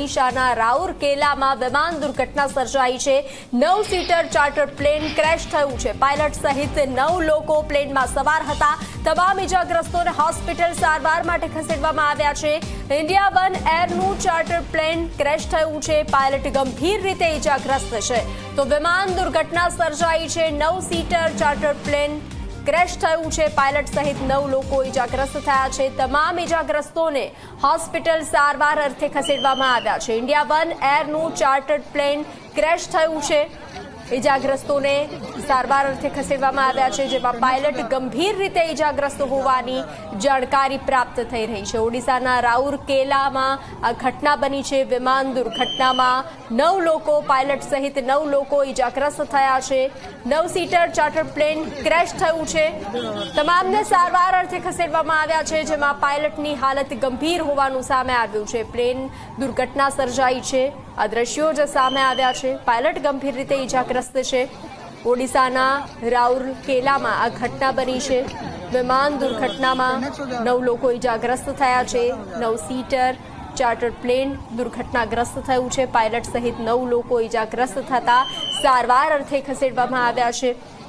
ઓડિશાના રાઉરકેલામાં વિમાન દુર્ઘટના સર્જાઈ છે. નવ સીટર ચાર્ટર પ્લેન ક્રેશ થયું છે. પાયલટ સહિત નવ લોકો પ્લેનમાં સવાર હતા. તમામ ઇજાગ્રસ્તોને હોસ્પિટલ સારવાર માટે ખસેડવામાં આવ્યા છે. ઇન્ડિયા વન એરનું ચાર્ટર પ્લેન ક્રેશ થયું છે. પાયલટ ગંભીર રીતે ઇજાગ્રસ્ત છે. તો વિમાન દુર્ઘટના સર્જાઈ છે. નવ સીટર ચાર્ટર પ્લેન ક્રેશ થયું છે. પાયલટ સહિત નવ લોકો ઇજાગ્રસ્ત થયા છે. તમામ ઇજાગ્રસ્તોને હોસ્પિટલ સારવાર અર્થે ખસેડવામાં આવ્યા છે. ઇન્ડિયા વન એરનું ચાર્ટર્ડ પ્લેન ક્રેશ થયું છે. ઇજાગ્રસ્તોને સારવાર અર્થે ખસેડવામાં આવ્યા છે, જેમાં પાયલટ ગંભીર રીતે ઇજાગ્રસ્ત હોવાની જાણકારી પ્રાપ્ત થઈ રહી છે. ઓડિશાના રાઉરકેલામાં આ ઘટના બની છે, વિમાન દુર્ઘટનામાં નવ લોકો પાયલટ સહિત નવ લોકો ઇજાગ્રસ્ત થયા છે. નવ સીટર ચાર્ટર પ્લેન ક્રેશ થયું છે. તમામને સારવાર અર્થે ખસેડવામાં આવ્યા છે, જેમાં પાયલટની હાલત ગંભીર હોવાનું સામે આવ્યું છે. પ્લેન દુર્ઘટના સર્જાઈ છે. આ દ્રશ્યો જ સામે આવ્યા છે. પાયલટ ગંભીર રીતે ઇજાગ્રસ્ત છે. ઓડિશાના રાઉરકેલામાં આ ઘટના બની છે. વિમાન દુર્ઘટનામાં નવ લોકો ઇજાગ્રસ્ત થયા છે. નવ સીટર, ચાર્ટર પ્લેન દુર્ઘટનાગ્રસ્ત થયું છે. પાયલટ સહિત નવ લોકો ઇજાગ્રસ્ત થતા સારવાર અર્થે ખસેડવામાં આવ્યા છે.